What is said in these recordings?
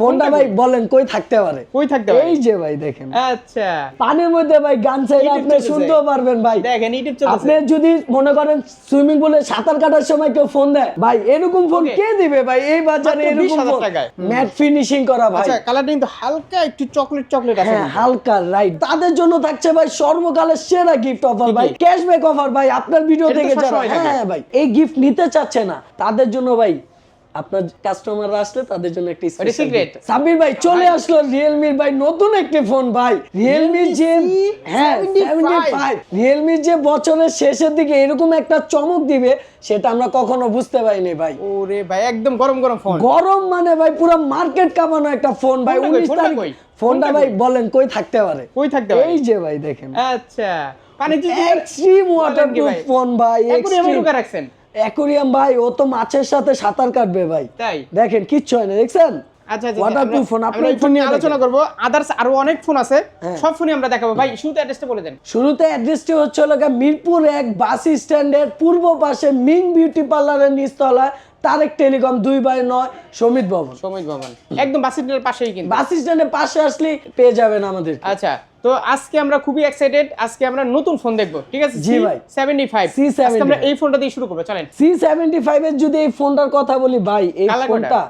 ফোনটা ভাই বলেন কই থাকতে পারে? কই থাকতে পারে? এই যে ভাই দেখেন। আচ্ছা। পানির মধ্যে ভাই গান চাইলে আপনি শুনতেও পারবেন ভাই। দেখেন ইউটিউব চলতেছে। আপনি যদি মনে করেন সুইমিং পুলে সাঁতার কাটার সময় কেউ ফোন দেয় ভাই এরকম ফোন কে দিবে ভাই? এই বাজারে এরকম ফোন ম্যাট ফিনিশিং করা ভাই। আচ্ছা কালারটা কিন্তু হালকা একটু চকলেট চকলেট আছে হ্যাঁ হালকা রাইট তাদের জন্য থাকছে ভাই সর্বকালের সেরা গিফট অফার ভাই? ক্যাশব্যাক অফার ভাই আপনার ভিডিও তো থেকে যারা হ্যাঁ ভাই এই গিফট নিতে চাচ্ছে না। তাদের জন্য ভাই আপনার কাস্টমাররা আসলে তাদের জন্য একটা secret? সাবির ভাই চলে আসলো রিয়েলমির ভাই নতুন একটি ফোন ভাই। রিয়েলমির যে হ্যাঁ 75 রিয়েলমির যে বছরের শেষের দিকে এরকম একটা চমক দিবে সেটা আমরা কখনো বুঝতে পারিনি ভাই। ওরে ভাই একদম গরম গরম ফোন গরম মানে ভাই পুরো মার্কেট কামানো একটা ফোন ভাই? উনিশ তারিখ ফোনটা ভাই বলেন কই থাকতে পারে? কই থাকতে পারে? এই যে ভাই দেখেন। আচ্ছা। পানি কি এক্সট্রিম ওয়াটারপ্রুফ ফোন ভাই ঢুকে রাখছেন? অ্যাকুরিয়াম ভাই ও তো মাছের সাথে সাঁতার কাটবে ভাই। তাই? দেখেন কিচ্ছু হয় না দেখছেন? আচ্ছা আচ্ছা Waterproof phone, আমরা আপনার এই ফোন নিয়ে আলোচনা করব। আদার্স আরও অনেক ফোন আছে হ্যাঁ। সব ফোনই আমরা দেখাবো। ভাই শুরুতে অ্যাড্রেসটা বলে দেন। শুরুতে অ্যাড্রেসটি হচ্ছে হলো মিরপুর এক বাস স্ট্যান্ডের পূর্ব পাশে মিং বিউটি পার্লারের নিচতলায় তারেক টেলিকম দুই বাই নয় সমিত ভবন। সমিত ভবন। একদম বাস স্ট্যান্ডের পাশেই কিন্তু। বাস স্ট্যান্ডের পাশে আসলে পেয়ে যাবেন আমাদের। আচ্ছা তো আজকে আমরা খুবই এক্সাইটেড আজকে আমরা নতুন ফোন দেখব ঠিক আছে? জি ভাই। সেভেন্টি ফাইভ C75 আজকে আমরা এই ফোনটা দিয়ে শুরু করব চলেন। সি সেভেন্টি ফাইভ এর যদি এই ফোনটার কথা বলি ভাই এই ফোনটা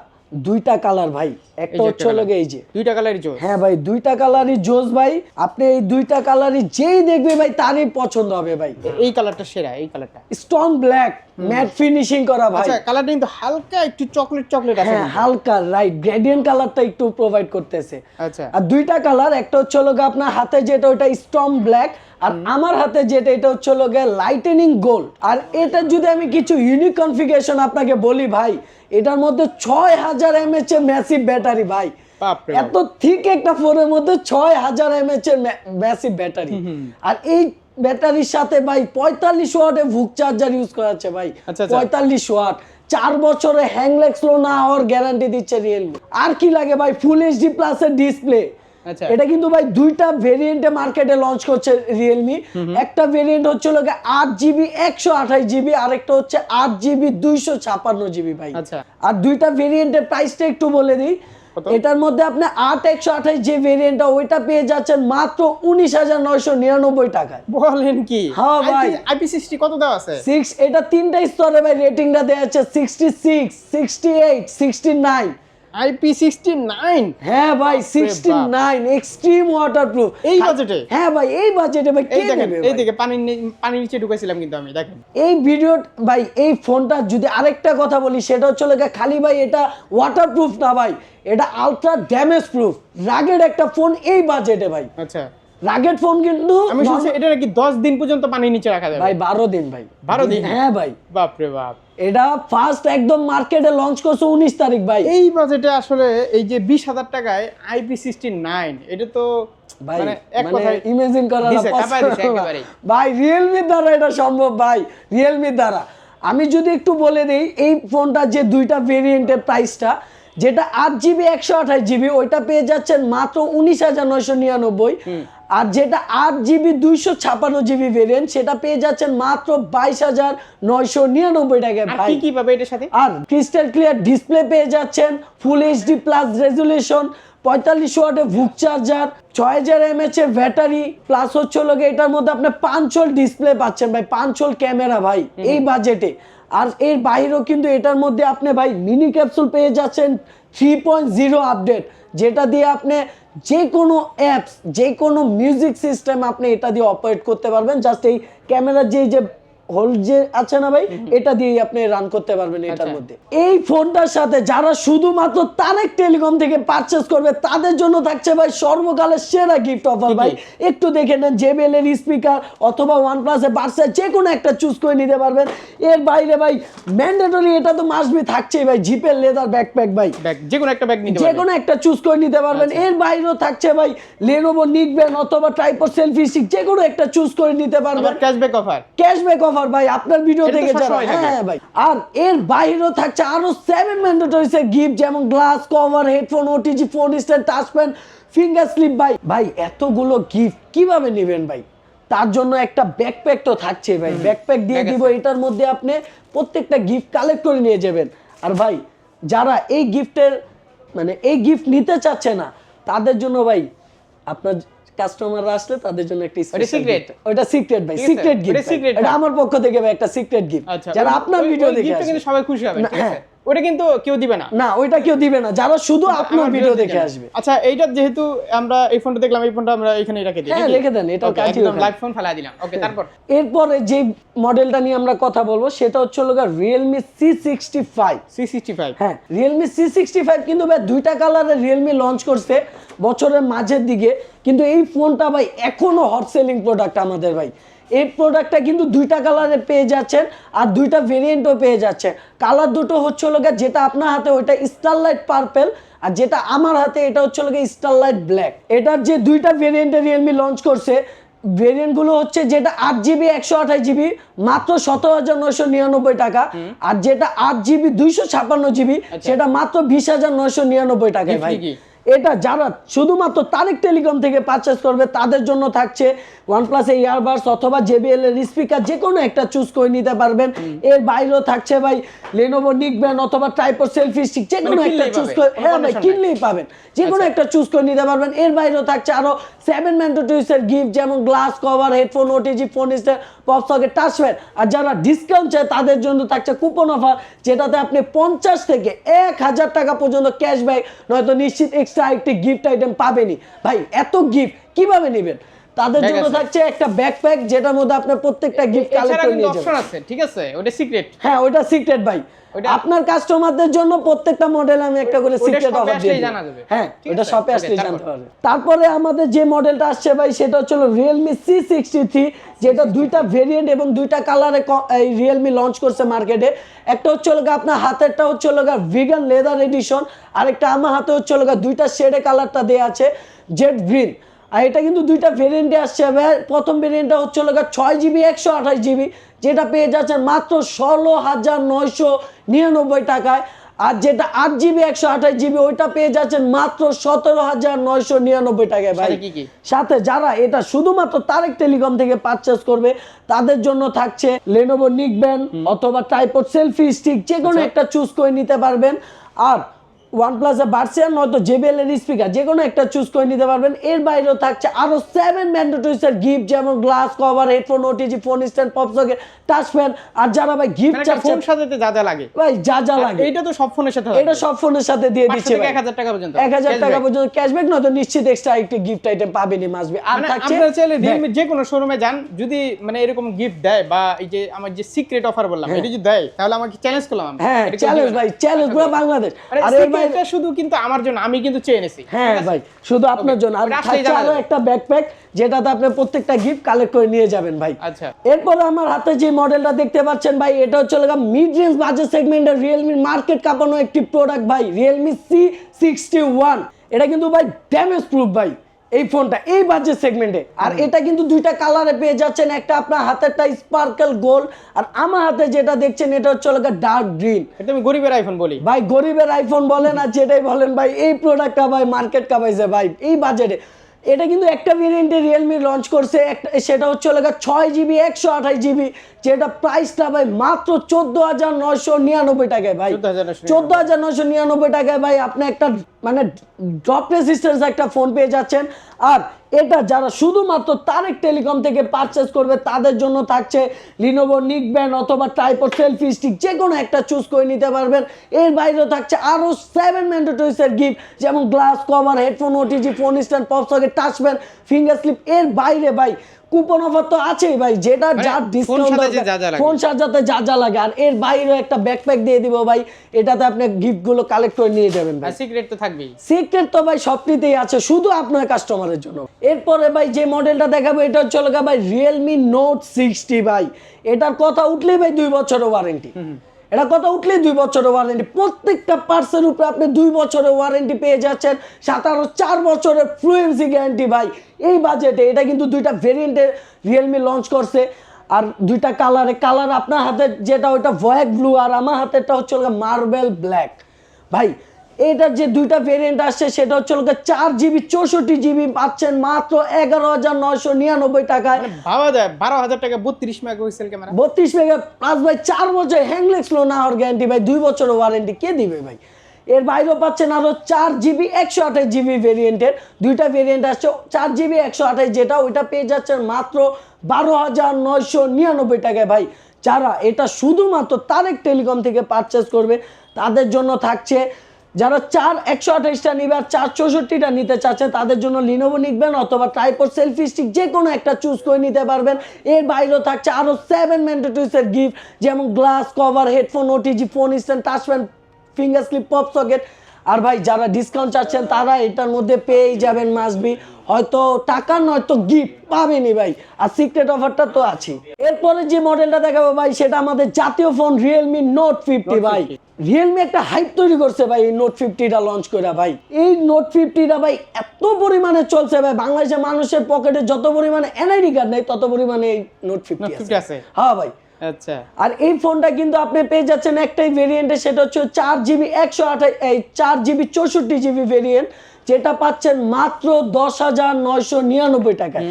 দুইটা কালার ভাই। একটা হচ্ছে এই যে। দুইটা কালারই জোর হ্যাঁ ভাই দুইটা কালারই জোস ভাই। আপনি এই দুইটা কালারই যেই দেখবে ভাই তারই পছন্দ হবে ভাই। এই কালারটা সেরা এই কালারটা ব্ল্যাক ম্যাট ফিনিশিং করা ভাই। আচ্ছা কালারটা কিন্তু হালকা একটু চকলেট চকলেট আছে হ্যাঁ হালকা রাইট গ্রেডিয়েন্ট কালারটা একটু প্রোভাইড করতেছে। আচ্ছা। আর দুইটা কালার একটা হচ্ছে আপনার হাতে যেটা ওটা স্ট্রং ব্ল্যাক আর আমার হাতে যেটা এটা হচ্ছে লাইটেনিং গোল্ড আর এটা যদি আমি কিছু ইউনিক কনফিগারেশন আপনাকে বলি ভাই এটার মধ্যে ছয় হাজার এমএচ এর ম্যাসিভ ব্যাটারি ভাই। এত ঠিক একটা ফোনের মধ্যে ছয় হাজার এমএচ এর ম্যাসিভ ব্যাটারি। আর এই ব্যাটারির সাথে ভাই পঁয়তাল্লিশ ওয়াটে ভুক চার্জার ইউজ করা হচ্ছে ভাই। আচ্ছা, আচ্ছা। পঁয়তাল্লিশ ওয়াট। চার বছরে হ্যাংলেক স্লো না হওয়ার গ্যারান্টি দিচ্ছে রিয়েলমি আর কি লাগে ভাই? ফুল এইচডি প্লাস এর ডিসপ্লে আচ্ছা। এটা কিন্তু ভাই দুইটা ভেরিয়েন্টে মার্কেটে লঞ্চ করছে রিয়েলমি একটা ভেরিয়েন্ট হচ্ছে লোকে আট জিবি একশো আঠাশ জিবি আরেকটা হচ্ছে আট জিবি দুইশো ছাপান্ন জিবি ভাই। আর দুইটা ভেরিয়েন্টের প্রাইসটা একটু বলে দিই? এটার মধ্যে আপনি আট একশো আঠাশ যে ভেরিয়েন্টটা ওইটা পেয়ে যাচ্ছেন মাত্র উনিশ হাজার নয়শো নিরানব্বই টাকায়। বলেন কি? হ্যাঁ ভাই। আইপি সিক্সটি কত দেওয়া আছে? সিক্স এটা তিনটা স্তরে ভাই রেটিংটা দেওয়া আছে sixty six sixty eight sixty nine IP sixty nine. হ্যাঁ ভাই সিক্সটি নাইন এক্সট্রিম ওয়াটারপ্রুফ এই বাজেটে হ্যাঁ ভাই এই বাজেটে ভাই কে নেবে এই দেখে পানির পানির নিচে ঢুকেছিলাম কিন্তু আমি দেখেন। এই ভিডিও ভাই এই ফোনটা যদি আরেকটা কথা বলি সেটা হচ্ছে খালি ভাই এটা ওয়াটারপ্রুফ না ভাই এটা আলট্রা ড্যামেজ প্রুফ রাগের একটা ফোন এই বাজেটে ভাই। আচ্ছা। রাগের ফোন কিন্তু আমি শুনছি এটা নাকি দশ দিন পর্যন্ত পানির নিচে রাখা যাবে? ভাই বারো দিন ভাই। 12 দিন? হ্যাঁ ভাই। বাপরে বাপ। এটা ফার্স্ট একদম মার্কেটে লঞ্চ করছে উনিশ তারিখ ভাই। এই বাজেটে আসলে এই যে বিশ হাজার টাকায় আইপি সিক্সটি নাইন এটা তো ভাই মানে এক মানে কথায় ইমেজিন করা একেবারেই। ভাই রিয়েলমির দ্বারা এটা সম্ভব ভাই। রিয়েলমির দ্বারা। আমি যদি একটু বলে দিই এই ফোনটা যে দুইটা ভেরিয়েন্টের প্রাইসটা যেটা আট জিবি একশো আঠাশ জিবি ওইটা পেয়ে যাচ্ছেন মাত্র উনিশ হাজার নয়শো নিরানব্বই। আর যেটা আট জিবি দুইশো ছাপান্ন জিবি ভেরিয়েন্ট সেটা পেয়ে যাচ্ছেন মাত্র বাইশ হাজার নয়শো নিরানব্বই টাকায় আর ভাই। কি পাবে এটার সাথে? আর ক্রিস্টাল ক্লিয়ার ডিসপ্লে পেয়ে যাচ্ছেন ফুল এইচডি প্লাস রেজুলেশন পঁয়তাল্লিশ ওয়াটে ভুক চার্জার ছয় হাজার এমএচ এর ব্যাটারি প্লাস হচ্ছে হলো এটার মধ্যে আপনি পাঁচশোল ডিসপ্লে পাচ্ছেন ভাই পাঁচশোল ক্যামেরা ভাই এই বাজেটে আর এর বাইরেও কিন্তু এটার মধ্যে আপনি ভাই মিনি ক্যাপসুল পেয়ে যাচ্ছেন থ্রি পয়েন্ট জিরো আপডেট যেটা দিয়ে আপনি যে কোনো অ্যাপস যে কোনো মিউজিক সিস্টেম আপনি এটা দিয়ে অপারেট করতে পারবেন। জাস্ট এই ক্যামেরার যে যে হোল যে আছে না ভাই এটা দিয়ে আপনি রান করতে পারবেন এটার আচ্ছা। মধ্যে। এই ফোনটার সাথে যারা শুধুমাত্র তারেক টেলিকম থেকে পারচেস করবে তাদের জন্য থাকছে ভাই সর্বকালের সেরা গিফট অফার ভাই। একটু দেখে নেন জেবিএল এর স্পিকার অথবা ওয়ান প্লাসের বার্সের যে কোনো একটা চুজ করে নিতে পারবেন। এর বাইরে ভাই ম্যান্ডেটরি এটা তো মাসবি থাকছেই ভাই জিপের লেদার ব্যাকপ্যাক ভাই। যে কোনো একটা ব্যাগ নিতে যে কোনো একটা চুজ করে নিতে পারবেন। আচ্ছা। এর বাইরেও থাকছে ভাই লেনোভো নিকবেন অথবা ট্রাইপড সেলফি স্টিক যে কোনো একটা চুজ করে নিতে পারবেন। ক্যাশব্যাক অফার ক্যাশব্যাক অফার ভাই আপনার ভিডিও থেকে। যারা হ্যাঁ ভাই। আর এর বাইরেও থাকছে আরও সেভেন ম্যান্ডেটরিস এর গিফট যেমন glass cover headphone OTG phone stand touch pen finger slip ভাই। ভাই এতগুলো গিফট কীভাবে নেবেন ভাই? তার জন্য একটা ব্যাকপ্যাক তো থাকছে ভাই। ব্যাকপ্যাক দিয়ে দিব এটার মধ্যে আপনি প্রত্যেকটা গিফট কালেক্ট করে নিয়ে যাবেন। আর ভাই যারা এই গিফটের মানে এই গিফট নিতে চাচ্ছে না তাদের জন্য ভাই আপনার কাস্টমাররা আসলে তাদের জন্য একটা স্পেশাল সিক্রেট ওটা সিক্রেট ভাই সিক্রেট গিফট এটা আমার পক্ষ থেকে ভাই একটা সিক্রেট গিফট আচ্ছা যারা আপনার ভিডিও দেখে আসবে। কিন্তু সবাই খুশি হবে ঠিক আছে? হ্যাঁ। ওটা কিন্তু কেউ দিবে না। না ওইটা কেউ দিবে না। যারা শুধু আপনার ভিডিও দেখে আসবে। আচ্ছা এইটা যেহেতু আমরা এই ফোনটা দেখলাম এই ফোনটা আমরা এখানে রেখে দিই। হ্যাঁ, রেখে দেন, Okay, কাজই একদম লাইভ ফোন ফেলা দিলাম। ওকে তারপর? এরপরে যে মডেলটা নিয়ে আমরা কথা বলব সেটা হচ্ছে ফাইভ সি সিক্সটি ফাইভ হ্যাঁ রিয়েলমি সি সিক্সটি ফাইভ কিন্তু ভাই দুইটা কালারের রিয়েলমি লঞ্চ করছে বছরের মাঝের দিকে। কিন্তু এই ফোনটা ভাই এখনও হট সেলিং প্রোডাক্ট আমাদের ভাই। এই প্রোডাক্টটা কিন্তু দুইটা কালারে পেয়ে যাচ্ছেন আর দুইটা ভেরিয়েন্টও পেয়ে যাচ্ছে কালার দুটো হচ্ছে হলো যেটা আপনার হাতে ওইটা স্টারলাইট পার্পেল আর যেটা আমার হাতে এটা হচ্ছে হলো স্টারলাইট ব্ল্যাক এটার যে দুইটা ভেরিয়েন্টে রিয়েলমি লঞ্চ করছে ভেরিয়েন্টগুলো হচ্ছে যেটা আট জিবি একশো আঠাশ জিবি মাত্র সতেরো হাজার নয়শো নিরানব্বই টাকা। আর যেটা আট জিবি দুইশো ছাপ্পান্ন জিবি সেটা মাত্র বিশ হাজার নয়শো নিরানব্বই টাকায় ভাই? এটা যারা শুধুমাত্র তারেক টেলিকম থেকে পারচেস করবে তাদের জন্য থাকছে ওয়ানপ্লাস এর ইয়ারবাডস অথবা জেবিএল এর স্পিকার যে কোনো একটা চুজ করে নিতে পারবেন। এর বাইরেও থাকছে ভাই লেনোভো নিকব্যান্ড অথবা টাইপর সেলফি স্টিক যে কোনো মানে একটা চুজ করে হ্যাঁ ভাই কিনলেই পাবেন। যে কোনো একটা চুজ করে নিতে পারবেন। এর বাইরেও থাকছে আরও সেভেন ম্যান্টো টুইসের গিফট যেমন glass cover headphone OTG phone stand pop socket touchpad আর যারা ডিসকাউন্ট চায় তাদের জন্য থাকছে কুপন অফার যেটাতে আপনি পঞ্চাশ থেকে এক হাজার টাকা পর্যন্ত ক্যাশব্যাক নয়তো নিশ্চিত এক্সট্রা একটি গিফট আইটেম পাবেনই। ভাই এত গিফট কীভাবে নেবেন? তাদের জন্য থাকছে একটা ব্যাকপ্যাক যেটার মধ্যে আপনার প্রত্যেকটা গিফট কালেক্ট করে নিয়ে যাবেন। আছে ঠিক আছে? ওটা সিক্রেট হ্যাঁ ওইটা সিক্রেট ভাই। আপনার কাস্টমারদের জন্য প্রত্যেকটা মডেল আমি একটা করে সিক্রেট অফার দিয়ে। হ্যাঁ ওটা শপে তারপর? জানতে পারবে। তারপরে আমাদের যে মডেলটা আসছে ভাই সেটা হচ্ছে রিয়েলমি সি সিক্সটি থ্রি যেটা দুইটা ভেরিয়েন্ট এবং দুইটা কালারে এই রিয়েলমি লঞ্চ করছে মার্কেটে একটা হচ্ছে হলো আপনার হাতেরটা হচ্ছে হলো ভিগান লেদার এডিশন আরেকটা আমার হাতে হচ্ছে হলো দুইটা শেডে কালারটা দেওয়া আছে জেড গ্রিন আর এটা কিন্তু দুইটা ভেরিয়েন্টে আসছে ভাই প্রথম ভেরিয়েন্টটা হচ্ছে হলো ছয় জিবি একশো আঠাশ জিবি যেটা পেয়ে যাচ্ছেন মাত্র ষোলো হাজার নয়শো নিরানব্বই টাকায়। আর যেটা আট জিবি একশো আঠাশ জিবি ওইটা পেয়ে যাচ্ছেন মাত্র সতেরো হাজার নয়শো নিরানব্বই টাকায় ভাই। সাথে যারা এটা শুধুমাত্র তারেক টেলিকম থেকে পারচেস করবে তাদের জন্য থাকছে লেনোভো নিকব্যান্ড অথবা টাইপড সেলফি স্টিক যে কোনো একটা চুজ করে নিতে পারবেন। আর ওয়ানপ্লাসের ভার্সিয়ান নয়তো জেবিএল এর স্পিকার যে কোনো একটা চুজ করে নিতে পারবেন। এর বাইরেও থাকছে আরও সেভেন ম্যান্ডেটরিসের গিফট যেমন glass cover headphone OTG phone stand pop socket touch fan আর যারা ভাই গিফট মানে চাচ্ছেন ফোন সাজাতে যা যা লাগে। ভাই যা যা লাগে। এইটা তো সব ফোনের সাথে এটা সব ফোনের সাথে দিয়ে দিচ্ছে থেকে ভাই। এক হাজার টাকা পর্যন্ত। এক হাজার টাকা পর্যন্ত ক্যাশব্যাক নয়তো নিশ্চিত এক্সট্রা একটি গিফট আইটেম পাবেনই মাসবে আর মানে থাকছে আপনারা চাইলে রিয়েলমি যে কোনো শোরুমে যান যদি মানে এরকম গিফট দেয় বা এই যে আমার যে সিক্রেট অফার বললাম এটা যদি দেয় তাহলে আমাকে চ্যালেঞ্জ করলাম হ্যাঁ চ্যালেঞ্জ ভাই চ্যালেঞ্জ পুরো বাংলাদেশ। আরে আর এর secretটা শুধু কিন্তু আমার জন্য আমি কিন্তু চেয়ে এনেছি হ্যাঁ ভাই শুধু আপনার জন্য। আর থাকছে আরও একটা ব্যাকপ্যাক যেটাতে আপনি প্রত্যেকটা গিফট কালেক্ট করে নিয়ে যাবেন ভাই। আচ্ছা। এরপর আমার হাতে যে মডেলটা দেখতে পাচ্ছেন ভাই এটা হচ্ছে মিড রেঞ্জ বাজেট সেগমেন্টের রিয়েলমি মার্কেট কাঁপানো একটি প্রোডাক্ট ভাই রিয়েলমি সি সিক্সটি ওয়ান এটা কিন্তু ভাই ড্যামেজ প্রুফ ভাই। এই ফোনটা এই বাজেট সেগমেন্টে আর এটা কিন্তু দুইটা কালারে পেয়ে যাচ্ছেন। একটা আপনার হাতেরটা স্পার্কেল গোল্ড আর আমার হাতে যেটা দেখছেন এটা হচ্ছে ডার্ক গ্রিন এটা আমি গরিবের আইফোন বলি। ভাই গরিবের আইফোন বলেন আর যেটাই বলেন ভাই এই প্রোডাক্টটা ভাই মার্কেট কামাইছে ভাই এই বাজেটে এটা কিন্তু একটা ভেরিয়েন্টে রিয়েলমি লঞ্চ করছে। একটা সেটা হচ্ছে লেখা ছয় জিবি একশো আঠাশ জিবি যেটা প্রাইসটা ভাই মাত্র চোদ্দ হাজার নয়শো নিরানব্বই টাকায় ভাই। 14,999 চোদ্দ হাজার নয়শো নিরানব্বই টাকায় ভাই আপনি একটা মানে ড্রপ রেসিস্টেন্স একটা ফোন পেয়ে যাচ্ছেন। আর এটা যারা শুধুমাত্র তারেক টেলিকম থেকে পারচেস করবে, তাদের জন্য থাকছে লিনোভো নিক ব্যান্ড অথবা টাইপো সেলফি স্টিক যে কোনো একটা চুজ করে নিতে পারবেন। এর বাইরেও থাকছে আরও সেভেন ম্যান্ডেটরিসের গিফট যেমন glass cover headphone OTG phone stand pop socket touch finger slip এর বাইরে ভাই কুপন অফার তো আছেই ভাই যেটা মানে যার ডিসকাউন্ট ফোন সাজাতে যা যা লাগে। আর এর বাইরে একটা ব্যাকপ্যাক দিয়ে দিব ভাই এটাতে আপনি গিফটগুলো কালেক্ট করে নিয়ে যাবেন ভাই। সিক্রেট তো থাকবেই। সিক্রেট তো ভাই সবটিতেই আছে শুধু আপনার কাস্টমারের জন্য। এরপরে ভাই যে মডেলটা দেখাবো এটা হচ্ছে ভাই রিয়েলমি নোট সিক্সটি ভাই। এটার কথা উঠলেই ভাই দুই বছরের ওয়ারেন্টি এটা কথা উঠলেই দুই বছরের ওয়ারেন্টি প্রত্যেকটা পার্সের উপরে আপনি দুই বছরের ওয়ারেন্টি পেয়ে যাচ্ছেন। সাতারো চার বছরের ফ্লুয়েন্সি গ্যারান্টি ভাই। এই বাজেটে এটা কিন্তু দুইটা ভেরিয়েন্টে রিয়েলমি লঞ্চ করছে। আর দুইটা কালারে কালার আপনার হাতে যেটা ওইটা ভয়েক ব্লু আর আমার হাতেরটা হচ্ছে মার্বেল ব্ল্যাক ভাই এটার যে দুইটা ভেরিয়েন্ট আসছে সেটা হচ্ছে হলো চার জিবি চৌষট্টি জিবি পাচ্ছেন মাত্র এগারো হাজার নয়শো নিরানব্বই টাকায়। মানে ভাবা যায় বারো হাজার টাকা বত্রিশ মেগাপিক্সেল ক্যামেরা। বত্রিশ মেগা প্লাস ভাই চার বছর হ্যাংলেক্স লো না হওয়ার গ্যারান্টি ভাই দুই বছরের ওয়ারেন্টি কে দিবে ভাই? এর বাইরেও পাচ্ছেন আরও চার জিবি একশো আঠাশ জিবি ভেরিয়েন্টের দুইটা ভেরিয়েন্ট আসছে চার জিবি একশো আঠাশ যেটা ওইটা পেয়ে যাচ্ছেন মাত্র বারো হাজার নয়শো নিরানব্বই টাকায় ভাই। যারা এটা শুধুমাত্র তারেক টেলিকম থেকে পারচেস করবে তাদের জন্য থাকছে যারা চার একশো আঠাশটা নিবে আর চার চৌষট্টিটা নিতে চাচ্ছে, তাদের জন্য লিনোভো নিবেন অথবা ট্রাইপোর সেলফি স্টিক যে কোনো একটা চুজ করে নিতে পারবেন। এর বাইরেও থাকছে আরও সেভেন ম্যান্ডেটরিসের গিফট যেমন glass cover headphone OTG phone stand touch pen finger slip pop socket আর ভাই যারা ডিসকাউন্ট চাচ্ছেন তারা এটার মধ্যে পেয়েই যাবেন মাসবি হয়তো টাকা নয়তো গিফট পাবেনই ভাই। আর সিক্রেট অফারটা তো আছে এরপরে যে মডেলটা দেখাবো ভাই সেটা আমাদের জাতীয় ফোন রিয়েলমি নোট ফিফটি ভাই। রিয়েলমি একটা হাইপ তৈরি করছে ভাই এই নোট ফিফটিটা লঞ্চ করে ভাই। এই নোট ফিফটিটা ভাই এত পরিমাণে চলছে ভাই। বাংলাদেশের মানুষের পকেটে যত পরিমাণে এনআইডি কার্ড নেই তত পরিমাণে এই নোট ফিফটি 50 আছে। হ্যাঁ ভাই। আচ্ছা। আর এই ফোনটা কিন্তু আপনি পেয়ে যাচ্ছেন একটাই ভেরিয়েন্টে সেটা হচ্ছে চার জিবি একশো আঠাশ চার জিবি চৌষট্টি জিবি ভেরিয়েন্ট যেটা পাচ্ছেন মাত্র দশ হাজার নয়শো নিরানব্বই টাকায়।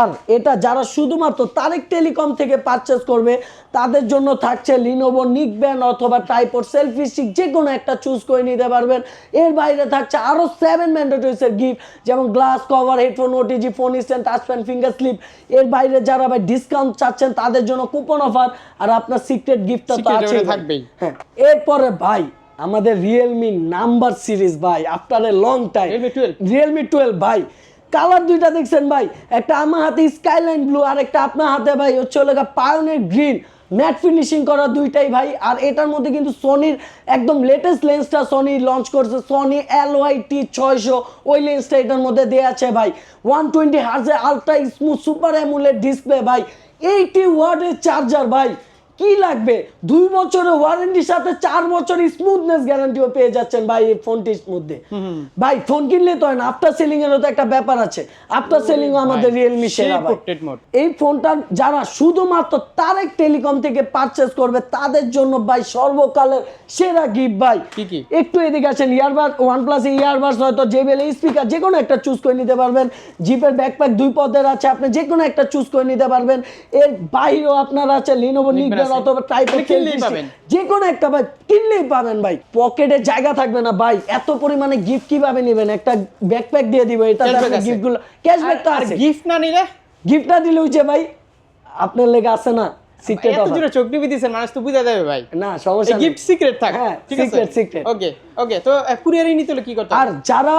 আর এটা যারা শুধুমাত্র তারেক টেলিকম থেকে পারচেস করবে তাদের জন্য থাকছে লিনোভো নিকব্যান অথবা টাইপোর সেলফি স্টিক যে কোনো একটা চুজ করে নিতে পারবেন। এর বাইরে থাকছে আরও সেভেন ম্যান্ডেটরিসের গিফট যেমন glass cover headphone OTG phone stand touch pen finger slip এর বাইরে যারা ভাই ডিসকাউন্ট চাচ্ছেন তাদের জন্য কুপন অফার আর আপনার সিক্রেট গিফটটা তো আছে থাকবেই। হ্যাঁ এরপরে ভাই আমাদের রিয়েলমি নাম্বার সিরিজ ভাই after a long time Realme 12 Realme twelve ভাই কালার দুইটা দেখছেন ভাই একটা আমার হাতে স্কাইলাইন ব্লু আর একটা আপনার হাতে ভাই হচ্ছে হলো পায়নের গ্রিন ম্যাট ফিনিশিং করা দুইটাই ভাই আর এটার মধ্যে কিন্তু সোনির একদম লেটেস্ট লেন্সটা সোনি লঞ্চ করছে সোনি এল ওয়াই টি ছয়শো ওই লেন্সটা এটার মধ্যে দেওয়া আছে ভাই। One twenty হার্জে ultra smooth super AMOLED display ভাই এইটি ওয়ার্ডের চার্জার ভাই। কি লাগবে? দুই বছরের ওয়ারেন্টির সাথে চার বছরের স্মুথনেস গ্যারান্টিও পেয়ে যাচ্ছেন ভাই এই ফোনটির মধ্যে। ভাই ফোন কিনলে তো হয় না আফটার সেলিং এরও তো একটা ব্যাপার আছে। আফটার সেলিং আমাদের রিয়েলমি সেরা এই ফোনটা যারা শুধুমাত্র তারেক টেলিকম থেকে পারচেস করবে তাদের জন্য ভাই সর্বকালের সেরা গিফট ভাই? একটু এদিকে আসেন ইয়ারবাড ওয়ান প্লাস ইয়ারবাডস হয়তো জেবেল স্পিকার যে কোনো একটা চুজ করে নিতে পারবেন। জিপের ব্যাকপ্যাক দুই পদের আছে আপনি যে কোনো একটা চুজ করে নিতে পারবেন। এর বাইরেও আপনার আছে লিনোভো আছে। অথবা টাইপের কিনলেই পাবেন। যে কোনো একটা ভাই কিনলেই পাবেন ভাই। পকেটে জায়গা থাকবে না। ভাই এত পরিমাণে গিফট কীভাবে নেবেন? একটা ব্যাকপ্যাক দিয়ে দিব এটা Cashback গিফটগুলো ক্যাশব্যাক তো আর আছে। গিফট না নিলে? গিফটটা দিলে হচ্ছে ভাই আপনার লেগে আছে না। সিক্রেট এত জোরে চোখ টিপি দিছেন মানুষ তো বুঝা যাবে ভাই। না সমস্যা গিফট সিক্রেট থাক। হ্যাঁ। ওকে ওকে তো কুরিয়ারই নিতে হলে কি করতে আর যারা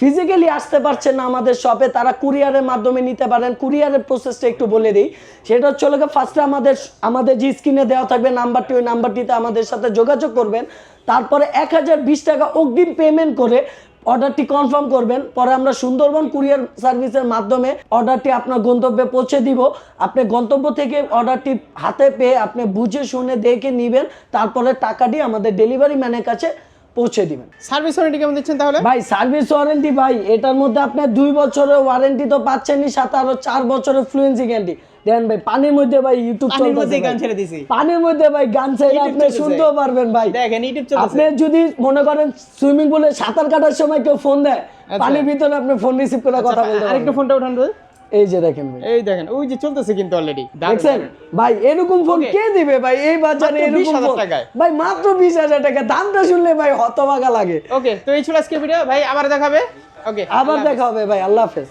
ফিজিক্যালি আসতে পারছে না আমাদের শপে তারা কুরিয়ারের মাধ্যমে নিতে পারেন। কুরিয়ারের প্রসেসটা একটু বলে দিই। সেটা হচ্ছে হলো ফার্স্টে আমাদের আমাদের যে স্ক্রিনে দেওয়া থাকবে নাম্বারটি ওই নাম্বারটিতে আমাদের সাথে যোগাযোগ করবেন। তারপরে এক হাজার বিশ টাকা অগ্রিম পেমেন্ট করে অর্ডারটি কনফার্ম করবেন। পরে আমরা সুন্দরবন কুরিয়ার সার্ভিসের মাধ্যমে অর্ডারটি আপনার গন্তব্যে পৌঁছে দিব। আপনি গন্তব্য থেকে অর্ডারটি হাতে পেয়ে আপনি বুঝে শুনে দেখে নেবেন। তারপরে টাকাটি আমাদের ডেলিভারি ম্যানের কাছে পৌঁছে দিবেন সার্ভিস ওয়ারেন্টি কেমন দিচ্ছেন তাহলে ভাই সার্ভিস ওয়ারেন্টি ভাই এটার মধ্যে আপনি দুই বছরের ওয়ারেন্টি তো পাচ্ছেনই সাথে আরও চার বছরের ফ্লুয়েন্সি গ্যারান্টি দেন ভাই পানির মধ্যে ভাই ইউটিউব পানির ভাই। গান ছেড়ে দিছি। পানির মধ্যে ভাই গান ছেড়ে আপনি। শুনতেও পারবেন ভাই দেখেন ইউটিউব আপনি যদি মনে করেন সুইমিং পুলে সাঁতার কাটার সময় কেউ ফোন দেয় আচ্ছা। পানির ভিতরে আপনি ফোন রিসিভ করে কথা বলতে আরেকটু ফোনটা উঠান তো। এই যে দেখেন ভাই। এই দেখেন ওই যে চলতেছে কিন্তু অলরেডি দেখছেন? ভাই এরকম ফোন কে দিবে ভাই? এই বাজারে এরকম 20,000 ফোন টাকায়। ভাই মাত্র বিশ হাজার টাকা। দামটা শুনলে ভাই হতবাগা লাগে। ওকে তো এই ছিল আজকে ভিডিও ভাই আবার দেখাবে। ওকে আবার দেখা হবে ভাই আল্লাহ হাফেজ।